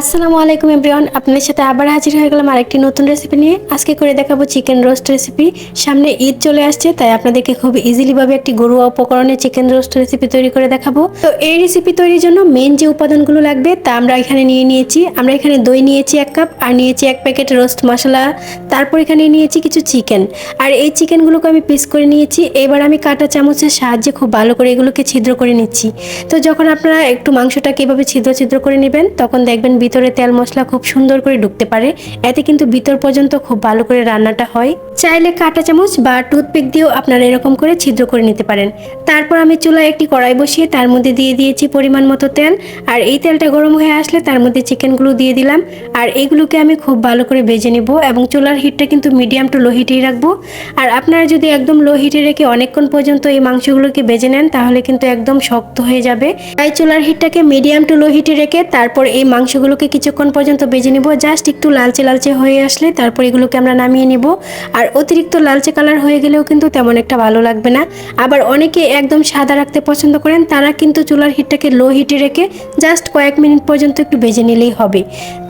আসসালামু আলাইকুম এভরিওয়ান, আপনাদের সাথে আবার হাজির হয়ে গেলাম আরেকটি নতুন রেসিপি নিয়ে। আজকে করে দেখাবো চিকেন রোস্ট রেসিপি সামনে ঈদ চলে আসছে, তাই আপনাদেরকে খুব ইজিলিভাবে একটি গরুয়া উপকরণে চিকেন রোস্ট রেসিপি তৈরি করে দেখাবো। তো এই রেসিপি তৈরির জন্য মেন যে উপাদানগুলো লাগবে, তা আমরা এখানে নিয়ে নিয়েছি। আমরা এখানে দই নিয়েছি এক কাপ আর নিয়েছি এক প্যাকেট রোস্ট মশলা তারপর এখানে নিয়েছি কিছু চিকেন আর এই চিকেনগুলোকে আমি পিস করে নিয়েছি। এবার আমি কাটা চামচের সাহায্যে খুব ভালো করে এগুলোকে ছিদ্র করে নিচ্ছি। তো যখন আপনারা একটু মাংসটাকে এভাবে ছিদ্র ছিদ্র করে নেবেন, তখন দেখবেন ভিতরে তেল মশলা খুব সুন্দর করে ঢুকতে পারে। এতে কিন্তু ভিতর পর্যন্ত খুব ভালো করে রান্নাটা হয়। চাইলে কাঁটা চামচ বা টুথপিক দিয়েও আপনারা এরকম করে ছিদ্র করে নিতে পারেন। তারপর আমি চুলায় একটি কড়াই বসিয়ে তার মধ্যে দিয়ে দিয়েছি পরিমাণ মতো তেল। আর এই তেলটা গরম হয়ে আসলে তার মধ্যে চিকেনগুলো দিয়ে দিলাম। আর এইগুলোকে আমি খুব ভালো করে ভেজে নেব এবং চুলার হিটটা কিন্তু মিডিয়াম টু লো হিটেই রাখব। আর আপনারা যদি একদম লো হিটে রেখে অনেকক্ষণ পর্যন্ত এই মাংসগুলোকে ভেজে নেন, তাহলে কিন্তু একদম শক্ত হয়ে যাবে। তাই চুলার হিটটাকে মিডিয়াম টু লো হিটে রেখে তারপর এই মাংসগুলোকে কিছুক্ষণ পর্যন্ত বেজে নিব। জাস্ট একটু লালচে লালচে হয়ে আসলে তারপর এগুলোকে আমরা নামিয়ে নিব। আর অতিরিক্ত লালচে কালার হয়ে গেলেও কিন্তু তেমন একটা ভালো লাগবে না। আবার অনেকে একদম সাদা রাখতে পছন্দ করেন, তারা কিন্তু চুলার হিটটাকে লো হিটে রেখে জাস্ট কয়েক মিনিট পর্যন্ত একটু ভেজে নিলেই হবে।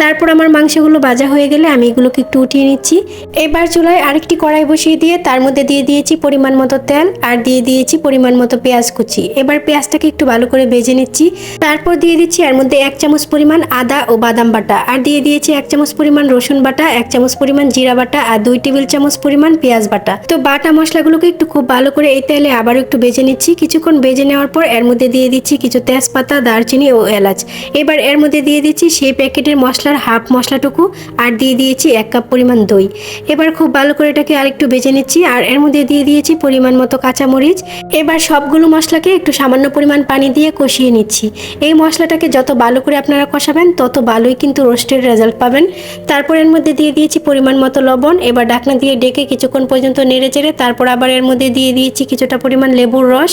তারপর আমার মাংসগুলো ভাজা হয়ে গেলে আমি এগুলোকে একটু উঠিয়ে নিচ্ছি। এবার চুলায় আরেকটি কড়াই বসিয়ে দিয়ে তার মধ্যে দিয়ে দিয়েছি পরিমাণ মতো তেল আর দিয়ে দিয়েছি পরিমাণ মতো পেঁয়াজ কুচি। এবার পেঁয়াজটাকে একটু ভালো করে ভেজে নিচ্ছি। তারপর দিয়ে দিচ্ছি এর মধ্যে এক চামচ পরিমাণ আদা ও বাদাম বাটা। আর দিয়ে দিয়েছি এক চামচ পরিমাণ রসুন বাটা, এক চামচ পরিমাণ জিরা বাটা আর দুই টেবিল চামচ পরিমাণ পেঁয়াজ বাটা। তো বাটা মশলাগুলোকে একটু খুব ভালো করে এই তেলে আবারও একটু ভেজে নিচ্ছি। কিছুক্ষণ ভেজে নেওয়ার পর এর মধ্যে দিয়ে দিচ্ছি কিছু তেজপাতা, দারচিনি ও এলাচ। এবার এর মধ্যে দিয়ে দিচ্ছি সেই প্যাকেটের মশলার হাফ মশলাটুকু আর দিয়ে দিয়েছি এক কাপ পরিমাণ দই। এবার খুব ভালো করে এটাকে আরেকটু ভেজে নিচ্ছি আর এর মধ্যে দিয়ে দিয়েছি পরিমাণ মতো কাঁচামরিচ। এবার সবগুলো মশলাকে একটু সামান্য পরিমাণ পানি দিয়ে কষিয়ে নিচ্ছি। এই মশলাটাকে যত ভালো করে আপনারা কষাবেন, তত ভালোই কিন্তু রোস্টের রেজাল্ট পাবেন। তারপর এর মধ্যে দিয়ে দিয়েছি পরিমাণ মতো লবণ, এবার ডাকনা দিয়ে ডেকে কিছুক্ষণ পর্যন্ত নেড়ে চেড়ে তারপর আবার এর মধ্যে দিয়ে দিয়েছি কিছুটা পরিমাণ লেবুর রস।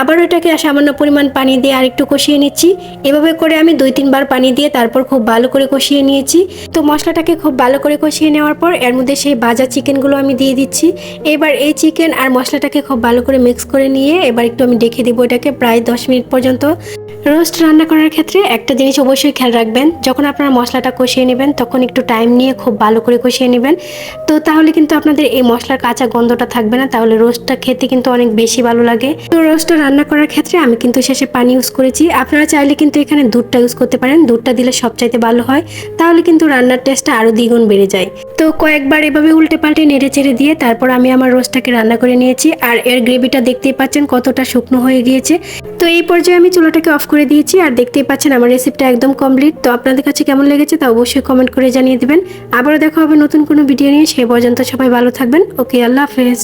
আবার ওটাকে সামান্য পরিমাণ পানি দিয়ে আরেকটু কষিয়ে নিচ্ছি। এভাবে করে আমি দুই তিনবার পানি দিয়ে তারপর খুব ভালো করে কষিয়ে নিয়েছি। তো মশলাটাকে খুব ভালো করে কষিয়ে নেওয়ার পর এর মধ্যে সেই ভাজা চিকেনগুলো আমি দিয়ে দিচ্ছি। এবার এই চিকেন আর মশলাটাকে খুব ভালো করে মিক্স করে নিয়ে এবার একটু আমি ডেকে দিব এটাকে প্রায় দশ মিনিট পর্যন্ত। রোস্ট রান্না করার ক্ষেত্রে একটা জিনিস অবশ্যই খেয়াল রাখবেন যখন আপনারা মশলাটা কষিয়ে নেবেন, তখন একটু টাইম নিয়ে খুব ভালো করে কষিয়ে নেবেন। তো তাহলে কিন্তু আপনাদের এই মশলার কাঁচা গন্ধটা থাকবে না, তাহলে রোস্টটা খেতে কিন্তু অনেক বেশি ভালো লাগে। তো রোস্টটা রান্না করার ক্ষেত্রে আমি কিন্তু শেষে পানি ইউজ করেছি। আপনারা চাইলে কিন্তু এখানে দুধটা ইউজ করতে পারেন। দুধটা দিলে সবচাইতে ভালো হয়। তাহলে কিন্তু রান্নার টেস্টটা আরও দ্বিগুণ বেড়ে যায়। তো কয়েকবার এভাবে উল্টে পাল্টে নেড়ে চেড়ে দিয়ে তারপর আমি আমার রোস্টটাকে রান্না করে নিয়েছি আর এর গ্রেভিটা দেখতেই পাচ্ছেন কতটা শুকনো হয়ে গিয়েছে। তো এই পর্যায়ে আমি চুলাটাকে অফ করে দিয়েছি আর দেখতেই পাচ্ছেন আমার রেসিপিটা একদম কমপ্লিট। তো আপনাদের কাছে কেমন লেগেছে তা অবশ্যই কমেন্ট করে জানিয়ে দেবেন। আবারও দেখা হবে নতুন কোনো ভিডিও নিয়ে, সে পর্যন্ত সবাই ভালো থাকবেন। ওকে, আল্লাহ হাফেজ।